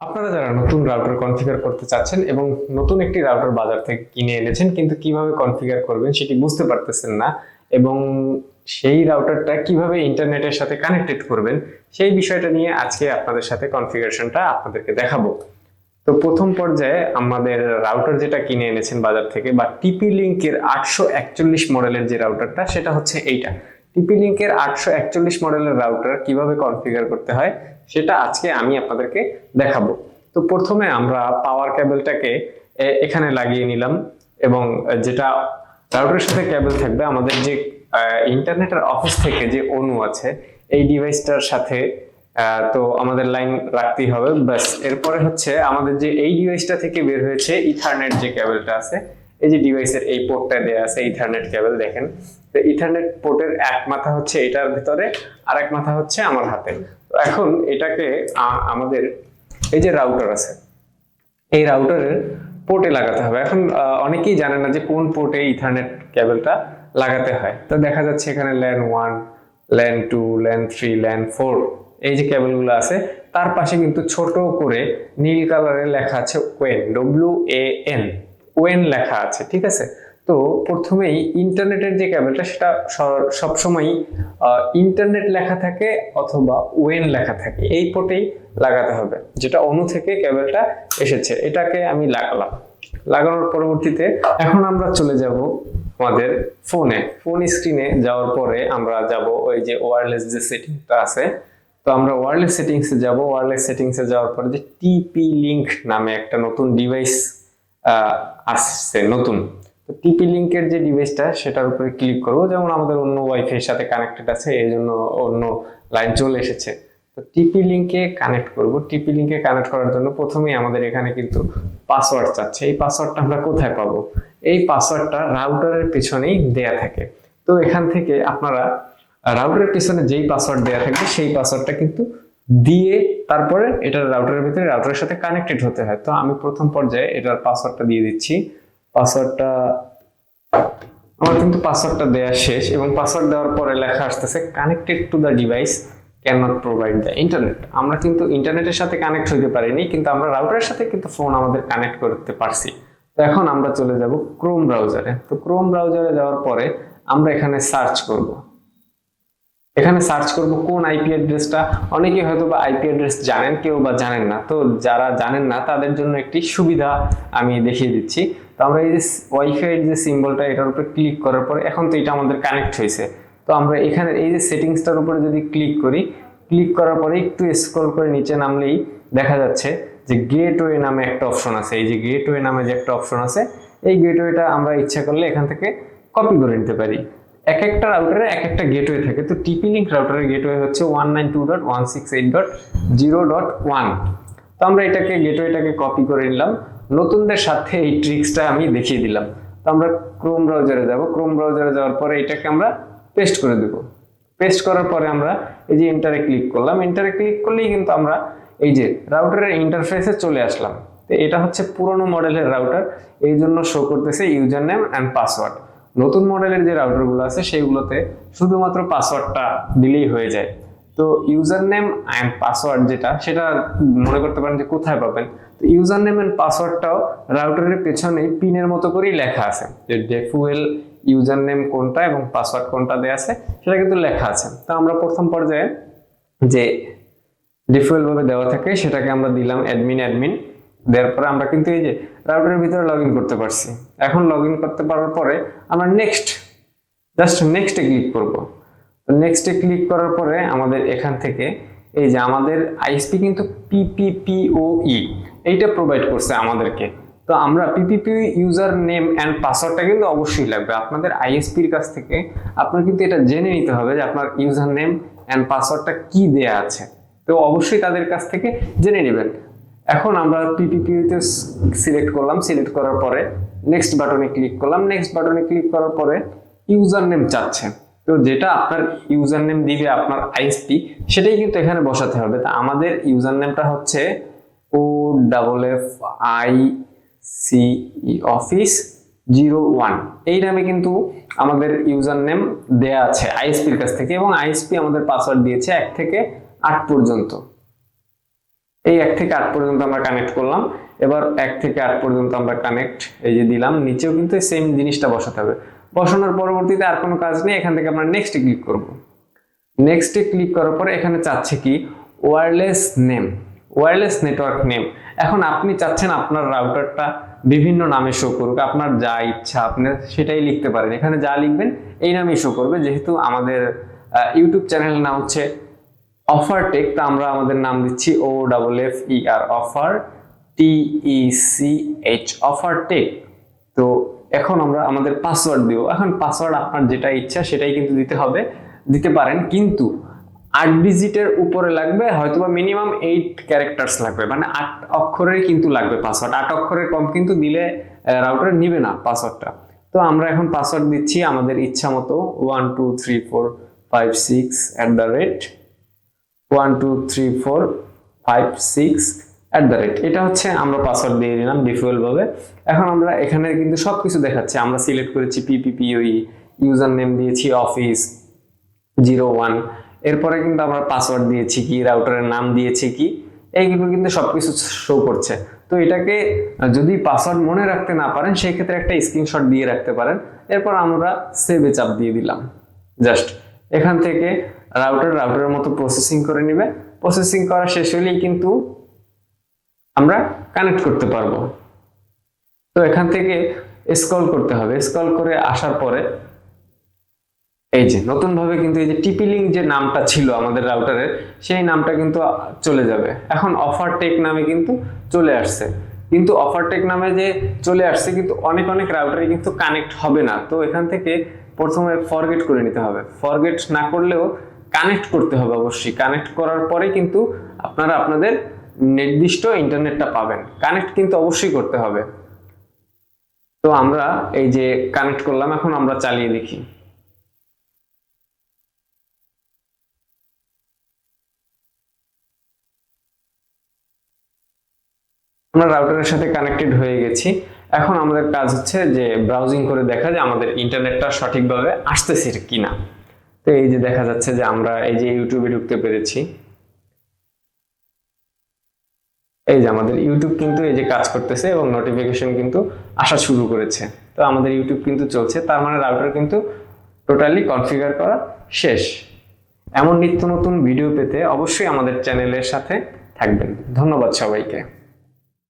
আপনারা যারা নতুন রাউটার কনফিগার করতে চাচ্ছেন এবং নতুন একটি রাউটার বাজার থেকে কিনে এনেছেন, কিন্তু কীভাবে কনফিগার করবেন সেটি বুঝতে পারতেছেন না এবং সেই রাউটারটা কীভাবে ইন্টারনেটের সাথে কানেক্টেড করবেন, সেই বিষয়টা নিয়ে আজকে আপনাদের সাথে কনফিগারেশনটা আপনাদেরকে দেখাবো। তো প্রথম পর্যায়ে আমাদের রাউটার যেটা কিনে এনেছেন বাজার থেকে বা টিপি লিঙ্কের আটশো একচল্লিশ মডেলের যে রাউটারটা সেটা হচ্ছে এইটা। টিপি লিঙ্কের আটশো একচল্লিশ মডেলের রাউটার কীভাবে কনফিগার করতে হয় সেটা আজকে আমি আপনাদেরকে দেখাবো। তো প্রথমে আমরা পাওয়ার কেবলটাকে এ- এখানে লাগিয়ে নিলাম এবং যেটা রাউটারের সাথে কেবল থাকবে, আমাদের যে ইন্টারনেটের অফিস থেকে যে অনু আছে, এই ডিভাইসটার সাথে তো আমাদের লাইন রাখতেই হবে। ব্যাস, এরপরে হচ্ছে আমাদের যে এই ডিভাইসটা থেকে বের হয়েছে ইথারনেট যে কেবলটা আছে, এই যে ডিভাইসের এই পোর্টটা দেওয়া আছে ইথারনেট কেবল দেখেন। তো ইথারনেট পোর্টের এক মাথা হচ্ছে এটার ভিতরে আর এক মাথা হচ্ছে আমার হাতে। এখন এটাকে আমাদের এই যে রাউটার আছে, এই রাউটারের পোর্টে লাগাতে হবে। এখন অনেকেই জানে না যে কোন পোর্টে ইথারনেট কেবলটা লাগাতে হয়। তো দেখা যাচ্ছে এখানে LAN one LAN two LAN three LAN four এই যে কেবলগুলো আছে, তার পাশে কিন্তু ছোট করে নীল কালারে লেখা আছে ওয়েন ডব্লিউ এ এন ওয়েন লেখা আছে, ঠিক আছে? তো প্রথমেই ইন্টারনেটের যে ক্যাবেলটা, সেটা সবসময়ই ইন্টারনেট লেখা থাকে অথবা ওয়েন লেখা থাকে, এই পোর্টেই লাগাতে হবে, যেটা অনু থেকে কেবলটা এসেছে, এটাকে আমি লাগালাম। লাগানোর পরবর্তীতে এখন আমরা চলে যাব আমাদের ফোনে। ফোন স্ক্রিনে যাওয়ার পরে আমরা যাব ওই যে ওয়্যারলেস যে সেটিংটা আছে, তো আমরা ওয়্যারলেস সেটিংসে যাব ওয়্যারলেস সেটিংসে যাওয়ার পরে যে টিপি লিংক নামে একটা নতুন ডিভাইস আসছে, নতুন। তো টিপি লিঙ্কের যে ডিভাইসটা সেটার উপরে ক্লিক করব। যেমন আমাদের অন্য ওয়াইফাই সাথে কানেক্টেড আছে, এই জন্য অন্য লাইন চলে এসেছে। তো টিপি লিংকে কানেক্ট করব। টিপি লিংকে কানেক্ট করার জন্য প্রথমেই আমাদের এখানে কিন্তু পাসওয়ার্ড চাচ্ছে। এই পাসওয়ার্ডটা আমরা কোথায় পাবো? এই পাসওয়ার্ডটা রাউটারের পিছনেই দেয়া থাকে। তো এখান থেকে আপনারা রাউটারের পিছনে যেই পাসওয়ার্ড দেওয়া থাকবে, সেই পাসওয়ার্ডটা কিন্তু দিয়ে তারপরে এটা রাউটারের ভিতরে রাউটারের সাথে কানেক্টেড হতে হয়। তো আমি প্রথম পর্যায়ে এটার পাসওয়ার্ডটা দিয়ে দিচ্ছি। পাসওয়ার্ডটা আমার কিন্তু পাসওয়ার্ডটা দেওয়া শেষ এবং পাসওয়ার্ড দেওয়ার পরে লেখা আসতেছে connected to the device can not provide the internet আমরা কিন্তু ইন্টারনেটের সাথে কানেক্ট হতে পারিনি, কিন্তু আমরা রাউটারের সাথে কিন্তু ফোন আমাদের কানেক্ট করতে পারছি। তো এখন আমরা চলে যাব ক্রোম ব্রাউজারে তো ক্রোম ব্রাউজারে যাওয়ার পরে আমরা এখানে সার্চ করব। এখানে সার্চ করব কোন আইপি অ্যাড্রেসটা অনেকে হয়তো বা আইপি অ্যাড্রেস জানেন, কেউ বা জানেন না। তো যারা জানেন না, তাদের জন্য একটি সুবিধা আমি দেখিয়ে দিচ্ছি। তো আমরা এই যে ওয়াইফাই এর যে সিম্বলটা এটার উপরে ক্লিক করার পরে এখন তো এটা আমাদের কানেক্ট হয়েছে। তো আমরা এখানে এই যে সেটিংসটার উপরে যদি ক্লিক করি ক্লিক করার পরে একটু স্ক্রল করে নিচে নামলেই দেখা যাচ্ছে যে গেটওয়ে নামে একটা অপশন আছে। এই যে গেটওয়ে নামে যে একটা অপশন আছে, এই গেটওয়েটা আমরা ইচ্ছা করলে এখান থেকে কপি করে নিতে পারি। এক একটা রাউটারে এক একটা গেটওয়ে থাকে। তো টিপি লিঙ্ক রাউটারের গেটওয়ে হচ্ছে one nine two dot one six eight dot zero dot one তো আমরা এটাকে গেটওয়েটাকে কপি করে নিলাম। নতুনদের সাথে এই ট্রিক্সটা আমি দেখিয়ে দিলাম। তো আমরা ক্রোম ব্রাউজারে যাব। ক্রোম ব্রাউজারে যাওয়ার পরে এটাকে আমরা পেস্ট করে দেব। পেস্ট করার পরে আমরা এই যে এন্টারে ক্লিক করলাম। এন্টারে ক্লিক করলেই কিন্তু আমরা এই যে রাউটারের ইন্টারফেসে চলে আসলাম। তো এটা হচ্ছে পুরনো মডেলের রাউটার এই জন্য শো করতেছে ইউজার নেম অ্যান্ড পাসওয়ার্ড নতুন মডেলের যে রাউটারগুলো আছে, সেইগুলোতে শুধুমাত্র পাসওয়ার্ডটা দিলেই হয়ে যায়। তো ইউজার নেম অ্যান্ড পাসওয়ার্ড যেটা, সেটা মনে করতে পারেন যে কোথায় পাবেন? তো ইউজার নেম অ্যান্ড পাসওয়ার্ডটাও রাউটারের পেছনে পিনের মতো করেই লেখা আছে। যে ডেফুয়েল ইউজার নেম কোনটা এবং পাসওয়ার্ড কোনটা দেওয়া আছে, সেটা কিন্তু লেখা আছে। তো আমরা প্রথম পর্যায়ে যে ডিফল্ট ভাবে দেওয়া থাকে, সেটাকে আমরা দিলাম অ্যাডমিন অ্যাডমিন দেওয়ার পরে আমরা কিন্তু এই যে রাউটারের ভিতরে লগ করতে পারছি। এখন লগ করতে পারার পরে আমরা নেক্সট জাস্ট নেক্সটে ক্লিক করব। নেক্সটে ক্লিক করার পরে আমাদের এখান থেকে এই যে আমাদের আইএসপি কিন্তু পিপিপিওই এইটা প্রোভাইড করছে আমাদেরকে। তো আমরা পিপিপি ইউজার নেম অ্যান্ড পাসওয়ার্ডটা কিন্তু অবশ্যই লাগবে। আপনাদের আইএসপির কাছ থেকে আপনার কিন্তু এটা জেনে নিতে হবে যে আপনার ইউজার নেম অ্যান্ড পাসওয়ার্ডটা কি দেয়া আছে। তো অবশ্যই তাদের কাছ থেকে জেনে নেবেন। এখন আমরা পিপিপিতে সিলেক্ট করলাম। সিলেক্ট করার পরে নেক্সট বাটনে ক্লিক করলাম। নেক্সট বাটনে ক্লিক করার পরে ইউজার নেম চাচ্ছে। তো যেটা আপনার ইউজার নেম দিবে আপনার আইএসপি সেটাই কিন্তু এখানে বসাতে হবে। তা আমাদের ইউজার নেমটা হচ্ছে O double F I C office zero one এই নামে কিন্তু আমাদের ইউজার নেম দেয়া আছে আইএসপির কাছ থেকে এবং আইএসপি আমাদের পাসওয়ার্ড দিয়েছে এক থেকে আট পর্যন্ত। এই এক থেকে আট পর্যন্ত আমরা কানেক্ট করলাম। এবার এক থেকে আট পর্যন্ত আমরা কানেক্ট এই যে দিলাম, নিচেও কিন্তু সেম জিনিসটা বসাতে হবে। বসানোর পরবর্তীতে আর কোনো কাজ নেই, এখান থেকে আমরা নেক্সটে ক্লিক করব। নেক্সটে ক্লিক করার পরে এখানে চাচ্ছে কি? Wireless name wireless network name এখন আপনি চাচ্ছেন আপনার রাউটারটা বিভিন্ন নামে শো করুক, আপনার যা ইচ্ছা আপনি সেটাই লিখতে পারেন। এখানে যা লিখবেন, এই নামেই শো করবে। যেহেতু আমাদের ইউটিউব চ্যানেলের নাম হচ্ছে অফার টেক তা আমরা আমাদের নাম দিচ্ছি O double F E R offer T E C H offer tech তো এখন আমরা আমাদের পাসওয়ার্ড দিব। এখন পাসওয়ার্ড আপনার যেটা ইচ্ছা সেটাই কিন্তু দিতে হবে, দিতে পারেন। কিন্তু আট ডিজিটের উপরে লাগবে, হয়তোবা মিনিমাম এইট ক্যারেক্টার্স লাগবে। মানে আট অক্ষরের কিন্তু লাগবে পাসওয়ার্ড আট অক্ষরের কম কিন্তু দিলে রাউটার নিবে না পাসওয়ার্ডটা তো আমরা এখন পাসওয়ার্ড দিচ্ছি আমাদের ইচ্ছা মতো। One two three four five six at the rate one two three four five six at the rate এটা হচ্ছে আমরা পাসওয়ার্ড দিয়ে দিলাম ডিফল্ট ভাবে। এখন আমরা এখানে কিন্তু সব কিছু দেখাচ্ছে। আমরা সিলেক্ট করেছি পিপিপিওই ইউজার নেম দিয়েছি অফিস জিরো ওয়ান এরপরে কিন্তু আমরা পাসওয়ার্ড দিয়েছি কি রাউটারের নাম দিয়েছি কি। এইগুলো কিন্তু সবকিছু শো করছে। তো এটাকে যদি পাসওয়ার্ড মনে রাখতে না পারেন সেই ক্ষেত্রে একটা স্ক্রিনশট দিয়ে রাখতে পারেন। এরপর আমরা সেভে চাপ দিয়ে দিলাম। জাস্ট এখান থেকে রাউটার রাউটারের মতো প্রসেসিং করে নেবে। প্রসেসিং করা শেষ হলেই কিন্তু আমরা কানেক্ট করতে পারব। তো এখান থেকে স্ক্রল করতে হবে। স্ক্রল করে আসার পরে এই যে নতুন ভাবে কিন্তু এই যে টিপিলিং যে নামটা ছিল আমাদের রাউটারের সেই নামটা কিন্তু চলে যাবে। এখন অফার টেক নামে কিন্তু চলে আসছে। কিন্তু অফার টেক নামে যে চলে আসছে কিন্তু অনেক অনেক রাউটারে কিন্তু কানেক্ট হবে না। তো এখান থেকে প্রথমে ফরগেট করে নিতে হবে। ফরগেট না করলেও কানেক্ট করতে হবে অবশ্যই। কানেক্ট করার পরে কিন্তু আপনারা আপনাদের নির্দিষ্ট ইন্টারনেটটা পাবেন। কানেক্ট কিন্তু অবশ্যই করতে হবে। তো আমরা এই যে কানেক্ট করলাম, এখন আমরা চালিয়ে দেখি। আমরা রাউটারের সাথে কানেক্টেড হয়ে গেছি। এখন আমাদের কাজ হচ্ছে যে ব্রাউজিং করে দেখা যে আমাদের ইন্টারনেটটা সঠিকভাবে আসতেছে কিনা। তো এই যে দেখা যাচ্ছে যে আমরা এই যে ইউটিউবে ঢুকতে পেরেছি। এই যে আমাদের ইউটিউব কিন্তু এই যে কাজ করতেছে এবং নোটিফিকেশন কিন্তু আসা শুরু করেছে। তো আমাদের ইউটিউব কিন্তু চলছে, তার মানে রাউটার কিন্তু টোটালি কনফিগার করা শেষ। এমন নিত্য নতুন ভিডিও পেতে অবশ্যই আমাদের চ্যানেলের সাথে থাকবেন। ধন্যবাদ সবাইকে।